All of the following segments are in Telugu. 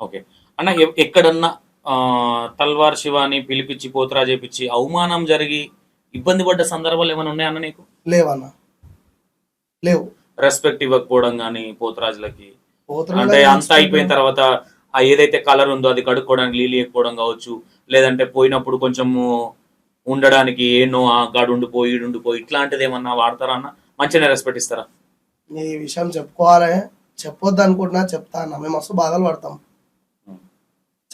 ఓకే. అన్న ఎక్కడన్నా తల్వార్ శివాని పిలిపించి పోతరా చేపించి అవమానం జరిగి ఇబ్బంది పడ్డ సందర్భాలు ఏమైనా ఉన్నాయన్న నీకు? లేవన్న. లేవు. రెస్పెక్ట్ ఇవ్వకపోవడం కానీ పోతరాజులకి? అంటే అంతా అయిపోయిన తర్వాత ఆ ఏదైతే కలర్ ఉందో అది కడుక్కోవడానికి నీళ్ళు ఎక్కువడం కావచ్చు లేదంటే పోయినప్పుడు కొంచెము ఉండడానికి ఏనో ఆ గాడు ఉండిపో ఈడుండిపో ఇట్లాంటిది ఏమన్నా వాడతారా అన్న? మంచిగా రెస్పెక్ట్ ఇస్తారా? ఈ విషయం చెప్పుకోవాలి. చెప్పొద్దు అనుకుంటున్నా చెప్తా అన్న. మేము మస్తు బాధలు పడతాం.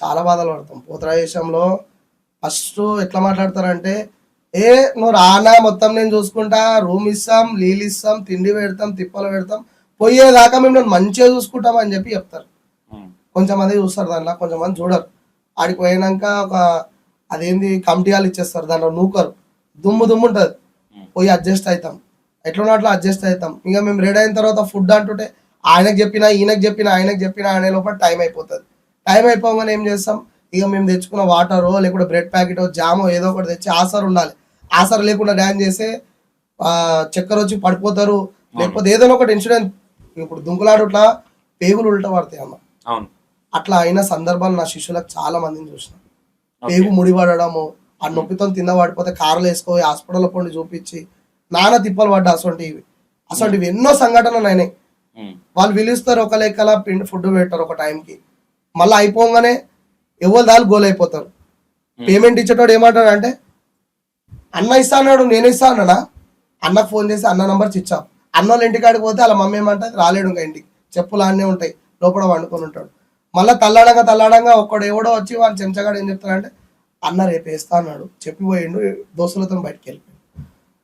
చాలా బాధలు పడతాం. పోతరా విషయంలో ఫస్ట్ ఎట్లా మాట్లాడతారంటే ఏ నువ్వు రానా మొత్తం నేను చూసుకుంటా రూమ్ ఇస్తాం నీళ్ళు ఇస్తాం తిండి పెడతాం తిప్పలు పెడతాం పోయేదాకా మేము మంచిగా చూసుకుంటాం అని చెప్పి చెప్తారు. ఉం. కొంచెం మంది చూస్తారు దాంట్లో కొంచెం మంది చూడరు. ఆడికి పోయినాక ఒక అదేంది కమిటీ వాళ్ళు ఇచ్చేస్తారు దాంట్లో నూకరు. దుమ్ము దుమ్ము ఉంటుంది. పోయి అడ్జస్ట్ అవుతాం ఎట్లా అట్లా అడ్జస్ట్ అవుతాం ఇక మేము రెడీ అయిన తర్వాత ఫుడ్ అంటుంటే ఆయనకు చెప్పినా ఈయనకు చెప్పినా ఆయనకు చెప్పినా అనే లోపల టైం అయిపోతుంది. టైం అయిపోగానే ఏం చేస్తాం? ఇక మేము తెచ్చుకున్న వాటరో లేకుంటే బ్రెడ్ ప్యాకెటో జామో ఏదో ఒకటి తెచ్చి ఆసర్ ఉండాలి. ఆసర్ లేకుండా డ్యాన్ చేస్తే చక్కెర వచ్చి పడిపోతారు. లేకపోతే ఏదైనా ఒకటి ఇన్సిడెంట్ ఇప్పుడు దుంకులాడుట్లా పేగులు ఉల్టా పడతాయి అవును. అట్లా అయిన సందర్భాలు నా శిష్యులకు చాలా మందిని చూసిన. పేగు ముడిపడము ఆ నొప్పితో కింద పడిపోతే కార్లు వేసుకోయి హాస్పిటల్లో పండి చూపించి నాన్న తిప్పలు పడ్డా అసొంటివి అసొంటివి ఎన్నో సంఘటనలు అయినాయి. వాళ్ళు పిలుస్తారు ఒక లెక్కల పిండి ఫుడ్ పెట్టారు ఒక టైంకి మళ్ళీ అయిపోగానే ఎవరు దాని గోల్ అయిపోతారు. పేమెంట్ ఇచ్చేటోడు ఏమంటాడు అంటే అన్న ఇస్తా అన్నాడు నేను ఇస్తా అన్నాడా? అన్నకు ఫోన్ చేసి అన్న నంబర్ ఇచ్చాం. అన్న వాళ్ళ ఇంటికాడికి పోతే వాళ్ళ మమ్మీ ఏమంటుంది రాలేడు ఇంకా ఇంటికి చెప్పులు అన్నీ ఉంటాయి లోపల వండుకొని ఉంటాడు. మళ్ళీ తల్లాడంగా తల్లాడంగా ఒక్కడు ఎవడో వచ్చి వాళ్ళ చెంచగాడు ఏం చెప్తాడంటే అన్న రేపు వేస్తా అన్నాడు చెప్పిపోయిండు దోస్తులతో బయటికి వెళ్ళిపోయాడు.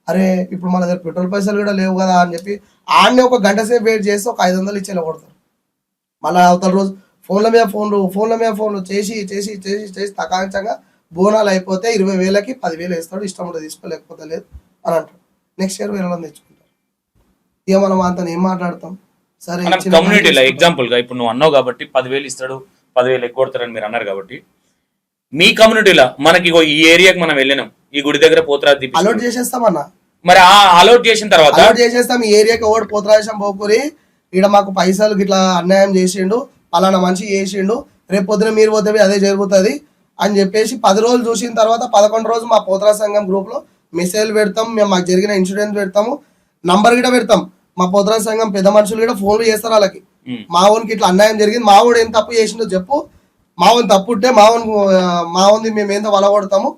అరే ఇప్పుడు మన దగ్గర పెట్రోల్ పైసలు కూడా లేవు కదా అని చెప్పి ఆడనే ఒక గంట సేపు వెయిట్ చేసి ఒక ఐదు వందలు ఇచ్చేలా కొడతారు. మళ్ళీ అవతల రోజు ఫోన్ల మీద ఫోన్లు ఫోన్ల మీద ఫోన్లు చేసి చేసి చేసి చేసి తకాంచంగా బోనాలు అయిపోతే ఇరవై వేలకి పదివేలు వేస్తాడు ఇష్టం ఉంటే తీసుకోలేకపోతే లేదు అని అంటాడు. నెక్స్ట్ ఇయర్ వేరే తెచ్చుకుంటారు. ఇక మనం అంత ఏం మాట్లాడతాం? సరే కమ్యూనిటీలో తీసుకుంటాం. ఎగ్జాంపుల్గా ఇప్పుడు నువ్వు అన్నావు కాబట్టి పదివేలు ఇస్తాడు పదివేలు ఎక్కువ కొడతారని మీరు అన్నారు కాబట్టి మీ కమ్యూనిటీలో మనకి ఈ ఏరియాకి మనం వెళ్ళినాం ఈ గుడి దగ్గర పోతరా అలౌట్ చేసేస్తామన్నా మరి ఆ అలౌట్ చేసిన తర్వాత అలౌట్ చేసేస్తాం ఈ ఏరియాకి ఓడి పోతరాశం పోకూరి ఈడ మాకు పైసలు గిట్లా అన్యాయం చేసిండు పలానా మనిషి చేసిండు రేపు పొద్దున మీరు పోతే అదే జరుగుతుంది అని చెప్పేసి పది రోజులు చూసిన తర్వాత పదకొండు రోజు మా పోతరా సంఘం గ్రూప్లో మెసేజ్ పెడతాం మేము మాకు జరిగిన ఇన్సిడెంట్ పెడతాము నంబర్ కూడా పెడతాం. మా పోతరా సంఘం పెద్ద మనుషులు కూడా ఫోన్లు చేస్తారు వాళ్ళకి. మా ఓన్కి ఇట్లా అన్యాయం జరిగింది మా వాడు ఏం తప్పు చేసిండో చెప్పు. మా ఓన్ తప్పు ఉంటే మా ఓన్ మా ఓన్ది మేము ఏందో వలగొడతాము.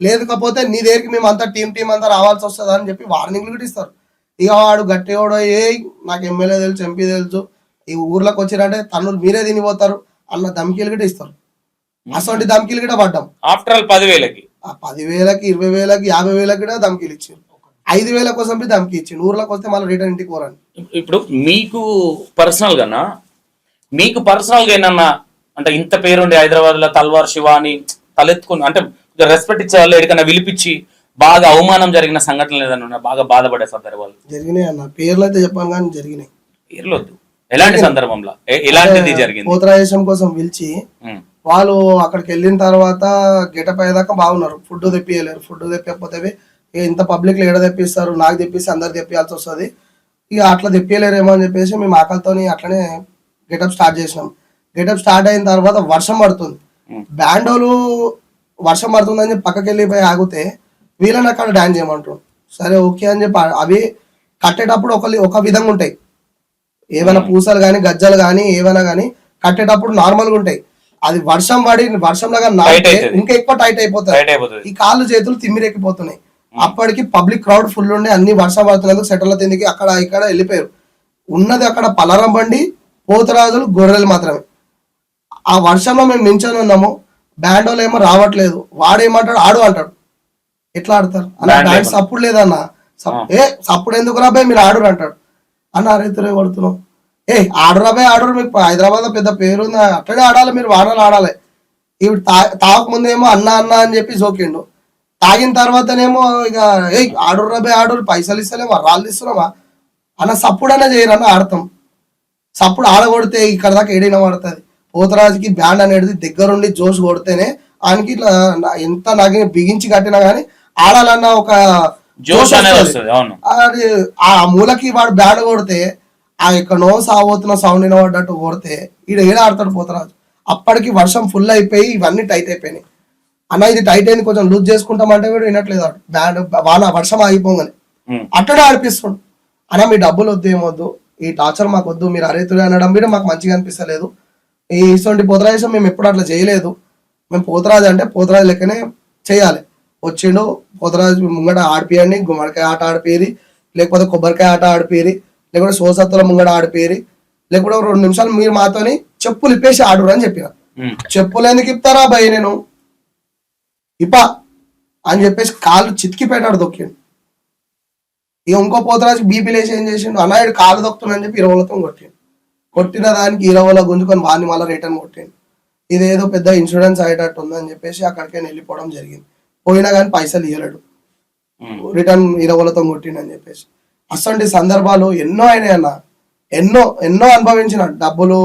లేకపోతే నీ దగ్గరికి మేము అంతా టీం టీం అంతా రావాల్సి వస్తుంది అని చెప్పి వార్నింగ్లు కూడా ఇస్తారు. ఇక వాడు గట్టివాడు ఏ నాకు ఎమ్మెల్యే తెలుసు ఎంపీ తెలుసు ఈ ఊర్లోకి వచ్చిరంటే తన్నులు మీరే తినిపోతారు అన్న ధమ్కీలు కూడా ఇస్తారు. అసలు ధమ్కీలు కూడా పడ్డాం. ఆఫ్టర్ ఆల్ పదివేలకి. ఆ పదివేలకి ఇరవై వేలకి యాభై వేలకి కూడా ధమ్కీలు ఇచ్చారు ఐదు వేల కోసం ధమ్కి ఇచ్చిండు. ఊర్లోకి వస్తే మళ్ళీ రిటర్న్ ఇంటికి పోరండి. ఇప్పుడు మీకు పర్సనల్ గానా? మీకు పర్సనల్గా ఏమన్నా అంటే ఇంత పేరుండి హైదరాబాద్లో తల్వార్ శివ అని తలెత్తుకుని అంటే రెస్పెక్ట్ ఇచ్చే వాళ్ళు ఎక్కడికైనా పిలిపించి బాగా అవమానం జరిగిన సంఘటనలు ఉన్నాయా? బాగా బాధపడే సందర్భాలు? జరిగినాయి అన్న. పేర్లు అయితే చెప్పాను కానీ జరిగినాయి. పేర్లొద్దు ఎలాంటి సందర్భంలో? ఎలాంటిది జరిగింది? పోతరాయేశం కోసం పిలిచి వాళ్ళు అక్కడికి వెళ్ళిన తర్వాత గెటప్ అయ్యేదాకా బాగున్నారు. ఫుడ్ తెప్పియలేరు. ఫుడ్ తెప్పకపోతే ఇంత పబ్లిక్లో ఏడ తెప్పిస్తారు? నాకు తెప్పిస్తే అందరు తెప్పియాల్సి వస్తుంది. ఇక అట్లా తెప్పియలేరేమో అని చెప్పేసి మేము ఆకలితోని అట్లనే గెటప్ స్టార్ట్ చేసినాం. గెటప్ స్టార్ట్ అయిన తర్వాత వర్షం పడుతుంది. బ్యాండోలు వర్షం పడుతుందని చెప్పి పక్కకి వెళ్ళిపోయి ఆగితే వీళ్ళని అక్కడ డాన్స్ చేయమంటారు సరే ఓకే అని చెప్పి అవి కట్టేటప్పుడు ఒక ఒక విధంగా ఉంటాయి. ఏమైనా పూసలు కానీ గజ్జలు కానీ ఏమైనా కానీ కట్టేటప్పుడు నార్మల్గా ఉంటాయి. అది వర్షం పడి వర్షం లాగా నాటితే. ఇంకా ఎక్కువ టైట్ అయిపోతుంది. ఈ కాళ్ళు చేతులు తిమ్మిరెక్కిపోతున్నాయి. అప్పటికి పబ్లిక్ క్రౌడ్ ఫుల్ ఉండి అన్ని వర్షం పడుతున్నందుకు సెటిల్ తిందికి అక్కడ ఇక్కడ వెళ్ళిపోయారు. ఉన్నది అక్కడ పలరం బండి పోతరాజులు గొర్రెలు మాత్రమే. ఆ వర్షంలో మేము నించొని ఉన్నాము. బ్యాండ్ వాళ్ళు ఏమో రావట్లేదు. వాడు ఏమంటాడు ఆడు అంటాడు. ఎట్లా ఆడతారు? అన్న బ్యాండ్. సప్పుడు లేదన్న. ఏ సప్పుడు ఎందుకు రాబాయ్ మీరు ఆడురు అంటాడు అన్న అరైతురే కొడుతున్నాం ఏ ఆడు రాబాయ్ ఆడురు మీకు హైదరాబాద్లో పెద్ద పేరు ఉంది అట్లనే ఆడాలి మీరు వాడాలి ఆడాలి. ఇప్పుడు తా తాగక అన్న అన్న అని చెప్పి జోకిండు తాగిన తర్వాతనేమో ఇక ఏ ఆడు రాబాయ్ ఆడు పైసలు ఇస్తలేమా రాళ్ళు ఇస్తున్నామా అన్న సప్పుడన్నా చేయరన్న ఆడతాం. సప్పుడు ఆడగొడితే ఇక్కడ దాకా ఏడైనా పడుతుంది. పోతరాజుకి బ్యాండ్ అనేది దగ్గరుండి జోష్ కొడితేనే ఆయనకి ఇట్లా ఎంత నగి బిగించి కట్టినా కానీ ఆడాలన్న ఒక జోష్ అనేది వస్తది. అవును. అది ఆ మూలకి వాడు బ్యాండ్ కొడితే ఆ ఎక్కడో సాగుతున్న సౌండ్ వినబడ్డట్టు కొడితే ఈడ ఏడ ఆడతాడు పోతరాజు? అప్పటికి వర్షం ఫుల్ అయిపోయి ఇవన్నీ టైట్ అయిపోయినాయి. అన్న ఇది టైట్ అయింది కొంచెం లూజ్ చేసుకుంటామంటే కూడా వినట్లేదు వాడు. బ్యాండ్ వాన వర్షం ఆగిపోగానే. అట్టడే ఆడిపిస్తుండు. అన్న మీ డబ్బులు వద్దు ఏమొద్దు. ఈ టార్చర్ మాకు వద్దు మీరు అరేతుడు అనడం కూడా మాకు మంచిగా అనిపిస్తలేదు. ఈ ఇటువంటి పోతరాజు మేము ఎప్పుడు అట్లా చేయలేదు. మేము పోతరాజు అంటే పోతరాజు లెక్కనే చేయాలి. వచ్చిండు. పోతరాజు ముంగట ఆడిపియండి గుమ్మడికాయ ఆట ఆడిపోయి లేకపోతే కొబ్బరికాయ ఆట ఆడిపోయి లేకపోతే సోసత్తుల ముంగట ఆడిపోయి లేకపోతే రెండు నిమిషాలు మీరు మాతోని చెప్పులు ఇప్పేసి ఆడురు అని చెప్పిన. చెప్పులు ఎందుకు ఇప్తారా భయ్ నేను? ఇప్ప అని చెప్పేసి కాళ్ళు చితికి పెట్టాడు దొక్కిండు. ఇక ఇంకో పోతరాజు బీపీ లేచి ఏం చేసిండు? అన్నాయుడు కాలు దొక్కుతుందని చెప్పి ఇరవలతో కొట్టిండు. కొట్టిన దానికి ఇరవల గుంజుకొని వాడిని మళ్ళీ రిటర్న్ కొట్టిండు. ఇదేదో పెద్ద ఇన్సూరెన్స్ అయ్యేటట్టు ఉందని చెప్పేసి అక్కడికి వెళ్ళిపోవడం జరిగింది. పోయినా కానీ పైసలు ఇవ్వలేడు రిటర్న్ ఇరవలతో కొట్టిండని చెప్పేసి. అసంటి సందర్భాలు ఎన్నో అయినాయి అన్న. ఎన్నో ఎన్నో అనుభవించిన. డబ్బులు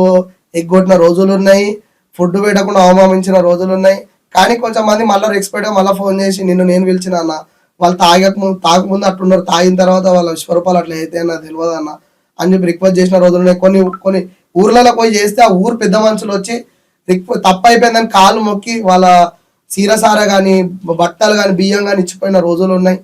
ఎగ్గొట్టిన రోజులు ఉన్నాయి. ఫుడ్ పెట్టకుండా అవమానించిన రోజులు ఉన్నాయి. కానీ కొంచెం మంది మళ్ళీ ఎక్స్పర్ట్ మళ్ళీ ఫోన్ చేసి నిన్ను నేను పిలిచిన అన్న. వాళ్ళు తాగక ముందు తాగకముందు అట్టున్నారు తాగిన తర్వాత వాళ్ళ విశ్వరూపాలు అట్లా అయితే అన్న తెలియదు అన్న. అని చెప్పి రిక్వెస్ట్ చేసిన రోజులు ఉన్నాయి. కొన్ని కొన్ని ఊర్లలో పోయి చేస్తే ఆ ఊరు పెద్ద మనుషులు వచ్చి రిక్వ తప్పు అయిపోయిందని కాళ్ళు మొక్కి వాళ్ళ సీరసార కానీ బట్టలు కానీ బియ్యం కానీ ఇచ్చిపోయిన రోజులు ఉన్నాయి.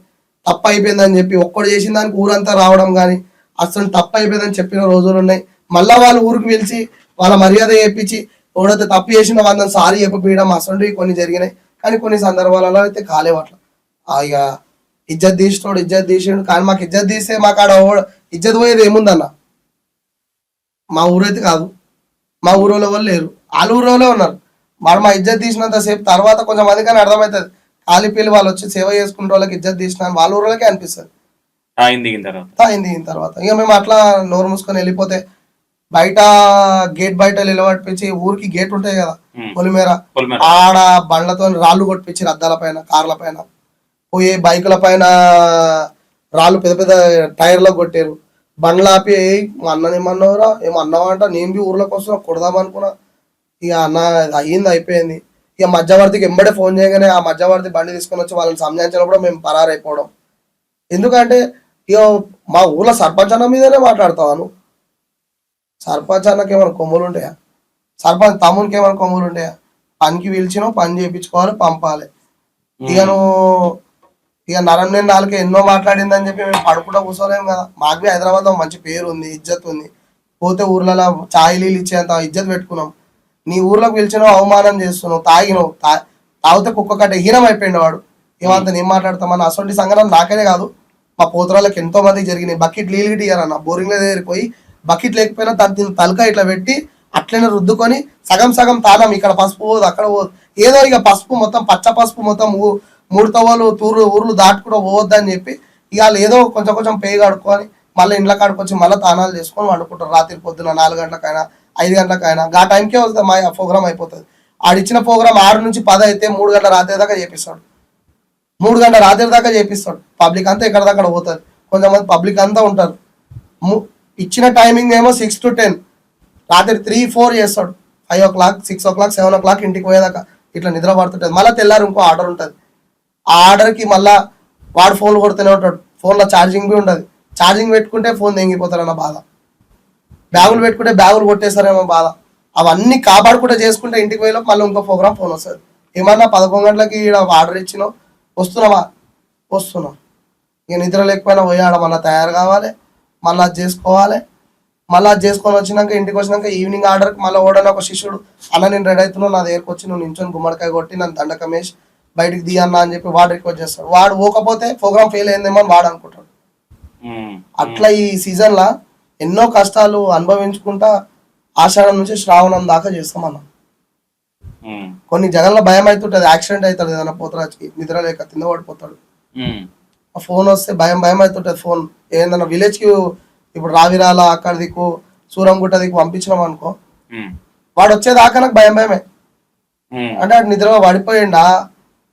తప్పు అయిపోయిందని చెప్పి ఒక్కడు చేసిన దానికి ఊరంతా రావడం కానీ అసలు తప్పు అయిపోయిందని చెప్పిన రోజులు ఉన్నాయి. మళ్ళీ వాళ్ళు ఊరికి పిలిచి వాళ్ళ మర్యాద చేపించి ఎవడైతే తప్పు చేసిన వాళ్ళని సారీ చెప్పపీయడం అసలు కొన్ని జరిగినాయి. కానీ కొన్ని సందర్భాలలో అయితే కాలేవు అట్లా. ఇక ఇజ్జత్ తీసినోడు ఇజ్జత్ తీసిండు కానీ మాకు ఇజ్జత్ తీస్తే మాకు ఆడ ఓ- ఇజ్జత్ పోయేది ఏముందన్న? మా ఊరైతే కాదు. మా ఊరోళ్ళ వాళ్ళు లేరు. వాళ్ళ ఊరోళ్ళే ఉన్నారు. మరి మా ఇజ్జత్ తీసినంత సేపు తర్వాత కొంచెం మంది కానీ అర్థమవుతుంది కాలిపీలు వాళ్ళు వచ్చి సేవ చేసుకునే వాళ్ళకి ఇజ్జత్ తీసిన వాళ్ళ ఊరోళ్ళకే అనిపిస్తుంది. తాగింది దిగిన తర్వాత. అయింది దీని తర్వాత. ఇక మేము అట్లా నోరు మూసుకొని వెళ్ళిపోతే బయట గేట్ బయట నిలబడిపించి ఊరికి గేట్ ఉంటాయి కదా పొలిమేర. ఆడ బండ్లతో రాళ్ళు కొట్టించి అద్దాల పైన కార్ల పైన. పోయి బైకుల పైన రాళ్ళు పెద్ద పెద్ద టైర్లో కొట్టారు బండ్లు ఆపి "ఏయ్, మా అన్నని ఏమన్నావురా? ఏమో అన్నావంట నేను బి ఊర్లోకి వస్తున్నా కొడదాం అనుకున్నా. ఇక అన్న అయ్యింది అయిపోయింది. ఇక మధ్యవర్తికి ఎంబడే ఫోన్ చేయగానే ఆ మధ్యవర్తి బండి తీసుకొని వచ్చి వాళ్ళని సంజాయించినప్పుడు మేము పరారైపోవడం. ఎందుకంటే ఇక మా ఊర్లో సర్పంచ్ అన్న మీదనే మాట్లాడతావాను సర్పంచ్ అన్నకి ఏమైనా కొమ్ములు ఉంటాయా? సర్పంచ్ తమ్మునికి ఏమైనా కొమ్ములు ఉంటాయా? పనికి పిలిచినావు పని చేయించుకోవాలి పంపాలి. ఇక నువ్వు ఇక నరం నేను నాలుగు ఎన్నో మాట్లాడిందని చెప్పి మేము పడుకుంటా కూర్చోలేము కదా. మాకు బి హైదరాబాద్లో మంచి పేరు ఉంది ఇజ్జత్ ఉంది. పోతే ఊర్లలో చాయ్ నీళ్ళు ఇచ్చేంత ఇజ్జత్ పెట్టుకున్నాం. నీ ఊర్లోకి పిలిచినావు అవమానం చేస్తున్నావు తాగినావు తా తాగితే కుక్క కట్ట హీనం అయిపోయింది వాడు. ఏమంత నేను మాట్లాడతామని అసలు సంఘటన నాకనే కాదు. మా పోతరాలకు ఎంతో మంది జరిగినాయి. బకెట్ నీళ్ళు ఇయ్యారన్న. బోరింగ్లో దగ్గరికి బకెట్ లేకపోయినా దాని దీని తలక ఇట్లా పెట్టి అట్లనే రుద్దుకొని సగం సగం తాళం ఇక్కడ పసుపు పోదు అక్కడ పోదు. ఏదో ఇక పసుపు మొత్తం పచ్చ పసుపు మొత్తం మూడు తవ్వలు తూర్లు ఊర్లు దాటుకుంటూ పోవద్దని చెప్పి ఇక ఏదో కొంచెం కొంచెం పేయి కడుక్కొని మళ్ళీ ఇంట్లో కాడుకొచ్చి మళ్ళీ తానాలు చేసుకొని వండుకుంటారు. రాత్రి పొద్దున నాలుగు గంటలకైనా ఐదు గంటలకైనా ఆ టైంకే వస్తుంది మా ప్రోగ్రామ్ అయిపోతుంది. ఆడిచ్చిన ప్రోగ్రామ్ ఆరు నుంచి పది అయితే మూడు గంటల రాత్రి దాకా చేపిస్తాడు. మూడు గంటల రాత్రి దాకా చేపిస్తాడు. పబ్లిక్ అంతా ఎక్కడ దాకా పోతుంది. కొంతమంది పబ్లిక్ అంతా ఉంటారు. ము- ఇచ్చిన టైమింగ్ ఏమో సిక్స్ టు టెన్. రాత్రి త్రీ ఫోర్ చేస్తాడు. Five o'clock six o'clock seven o'clock ఇంటికి పోయేదాకా ఇట్లా నిద్ర పడుతుంటుంది. మళ్ళీ తెల్లారి ఇంకో ఆర్డర్ ఉంటుంది. ఆ ఆర్డర్కి మళ్ళీ వాడు ఫోన్ కొడుతూనే ఉంటాడు. ఫోన్లో ఛార్జింగ్ బి ఉండదు. ఛార్జింగ్ పెట్టుకుంటే ఫోన్ తెంగిపోతారన్న బాధ. బ్యాగులు పెట్టుకుంటే బ్యాగులు కొట్టేస్తారేమో బాధ. అవన్నీ కాపాడుకుంటే చేసుకుంటే ఇంటికి పోయేలోపు మళ్ళీ ఇంకో ప్రోగ్రామ్ ఫోన్ వస్తుంది. ఏమన్నా పదకొండు గంటలకి ఆర్డర్ ఇచ్చినావు? వస్తున్నావా? వస్తున్నాం ఇక నిద్ర లేకపోయినా పోయాడ మళ్ళీ తయారు కావాలి మళ్ళీ అది చేసుకోవాలి. మళ్ళీ అది చేసుకొని వచ్చినాక ఇంటికి వచ్చినాక ఈవినింగ్ ఆర్డర్కి మళ్ళీ ఓడని ఒక శిష్యుడు అన్న నేను రెడీ అవుతున్నావు నా దగ్గరకు వచ్చి నువ్వు నించొని గుమ్మడికాయ కొట్టి నన్ను దండకం వేసి బయటికి దియన్న అని చెప్పి వాడు రిక్వెస్ట్ చేస్తాడు. వాడు పోకపోతే ప్రోగ్రామ్ ఫెయిల్ అయిందేమో అని వాడు అనుకుంటాడు. అట్లా ఈ సీజన్ లా ఎన్నో కష్టాలు అనుభవించుకుంటా ఆషాఢం నుంచి శ్రావణం దాకా చేస్తాం అన్న. కొన్ని జగన్లో భయం అవుతుంటది యాక్సిడెంట్ అవుతుంది ఏదైనా పోతరాజుకి నిద్ర లేక కింద పడిపోతాడు. ఆ ఫోన్ వస్తే భయం భయం అవుతుంటది ఫోన్. ఏదైనా విలేజ్కి ఇప్పుడు రావిరాల అక్కడ దిక్కు సూరంగుట్ట దిక్కు పంపించినాం అనుకో వాడు వచ్చేదాకా నాకు భయం భయమే. అంటే వాడు నిద్రలో పడిపోయిండా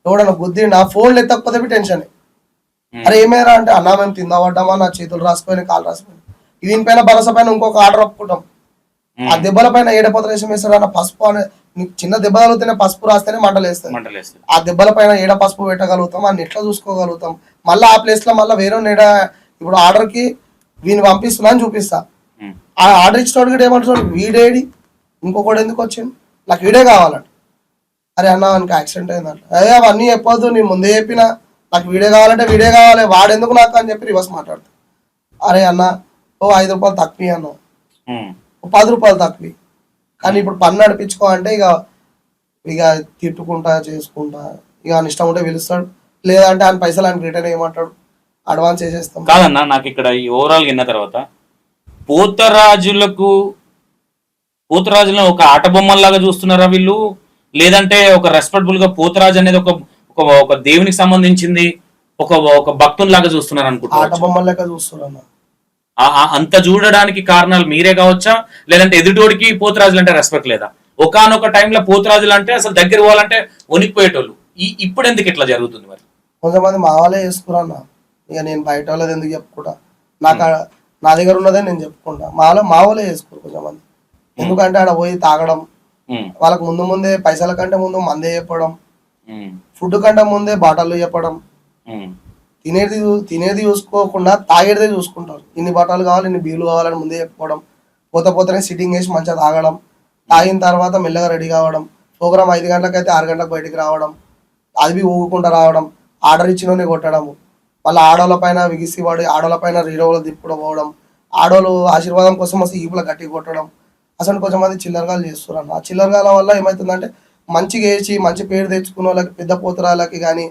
ఎవడన్నా గుద్దిండా ఫోన్లు ఎత్తకపోతే టెన్షన్. అరే ఏమేరా అంటే అన్నా మేము తిందా పడ్డామా నా చేతులు రాసిపోయినాయి కాలు రాసిపోయినాయి దీనిపైన భరోసా పైన ఇంకొక ఆర్డర్ ఒప్పుకుంటాం. ఆ దెబ్బల పైన ఏడపోత వేషం వేస్తాడు అన్న పసుపు అనే నీకు చిన్న దెబ్బ తగిలితేనే పసుపు రాస్తేనే మంటలు వేస్తుంది ఆ దెబ్బల పైన ఏడ పసుపు పెట్టగలుగుతాం అన్ని ఎట్లా చూసుకోగలుగుతాం. మళ్ళీ ఆ ప్లేస్లో మళ్ళీ వేరే నేడ ఇప్పుడు ఆర్డర్కి వీని పంపిస్తున్నా అని చూపిస్తా. ఆ ఆర్డర్ ఇచ్చినోడు కూడా ఏమంటున్నాడు? వీడేడి? ఇంకొకటి ఎందుకు వచ్చింది నాకు వీడియో కావాలంట. అరే అన్న వానికి యాక్సిడెంట్ అయిందంట. అదే అవన్నీ చెప్పొద్దు నేను ముందే చెప్పిన. నాకు వీడియో కావాలంటే వీడియో కావాలి వాడెందుకు నాకు అని చెప్పి రివర్స్ మాట్లాడుతా. అరే అన్న ఓ ఐదు రూపాయలు తక్కువ అన్న ఉమ్. ఓ పది రూపాయలు తక్కువ. కానీ ఇప్పుడు పన్ను నడిపించుకో అంటే ఇక ఇక తిట్టుకుంటా చేసుకుంటా ఇక ఆయన ఇష్టం ఉంటే పిలుస్తాడు. లేదంటే ఆయన పైసలు ఆయన రిటర్న్ చేయమంటాడు. అడ్వాన్స్ చేసేస్తాం. కాదన్నా నాకు ఇక్కడ ఈ ఓవరాల్ విన్న తర్వాత పోతరాజులకు పోతరాజులను ఒక ఆట బొమ్మల్లాగా చూస్తున్నారా వీళ్ళు? లేదంటే ఒక రెస్పెక్టబుల్గా పోతరాజు అనేది ఒక ఒక ఒక దేవునికి సంబంధించింది ఒక ఒక భక్తునిలాగా చూస్తున్నారు ఆట అనుకుంటా బొమ్మల లెక్క చూస్తున్నా అంత చూడడానికి కారణాలు మీరే కావచ్చా? లేదంటే ఎదుటోడికి పోతరాజులు అంటే రెస్పెక్ట్ లేదా? ఒకనొక టైంలో పోతరాజులు అంటే అసలు దగ్గర పోవాలంటే వణికిపోయేటోళ్ళు. ఈ ఇప్పుడు ఎందుకు ఇట్లా జరుగుతుంది మరి? కొంతమంది మా వాళ్ళే చేసుకురన్న ఇక నేను బయట వాళ్ళది ఎందుకు చెప్పుకుంటా? నాకు నా దగ్గర ఉన్నదే నేను చెప్పుకుంటా. మా వాళ్ళ మా వాళ్ళే చేసుకోరు కొంతమంది. ఎందుకంటే ఆడ పోయి తాగడం వాళ్ళకి ముందు ముందే పైసల కంటే ముందు మందే చెప్పడం ఫుడ్ కంటే ముందే బాటలు చెప్పడం తినేది తినేది చూసుకోకుండా తాగేదే చూసుకుంటారు. ఇన్ని బట్టలు కావాలి ఇన్ని బీలు కావాలని ముందే చెప్పుకోవడం. పోత పోతనే సిట్టింగ్ వేసి మంచిగా తాగడం. తాగిన తర్వాత మెల్లగా రెడీ కావడం. ప్రోగ్రామ్ ఐదు గంటలకైతే ఆరు గంటలకు బయటికి రావడం. అది బి రావడం. ఆర్డర్ ఇచ్చినోనే కొట్టడము. మళ్ళీ ఆడోళ్ళ పైన విగిసి పడి ఆడోళ్ళ పైన రీడోలు తిప్పుడం పోవడం. ఆడోళ్ళు ఆశీర్వాదం కోసం వస్తే ఈపుల గట్టి కొట్టడం. అసలు కొంచెం మంది చిల్లరగాలు చేస్తున్నారు. ఆ చిల్లరగాల వల్ల ఏమవుతుందంటే మంచిగా వేసి మంచి పేరు తెచ్చుకున్న వాళ్ళకి పెద్ద పోతరాలకి కానీ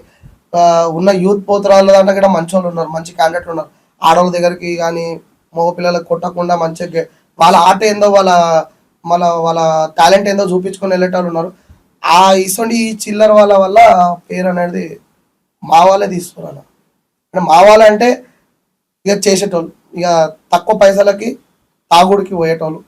ఉన్న యూత్ పోతురాళ్ళ దాంట్లో కూడా మంచి వాళ్ళు ఉన్నారు మంచి క్యాండిడేట్లు ఉన్నారు. ఆడవాళ్ళ దగ్గరికి కానీ మగ పిల్లలకు కొట్టకుండా మంచిగా వాళ్ళ ఆట ఏందో వాళ్ళ మన వాళ్ళ టాలెంట్ ఏందో చూపించుకొని వెళ్ళేటోళ్ళు ఉన్నారు. ఆ ఇటువంటి ఈ చిల్లర వాళ్ళ వల్ల పేరు అనేది మా వాళ్ళే తీసుకున్నాను అంటే మా వాళ్ళంటే ఇక చేసేటోళ్ళు ఇక తక్కువ పైసలకి తాగుడికి పోయేటోళ్ళు.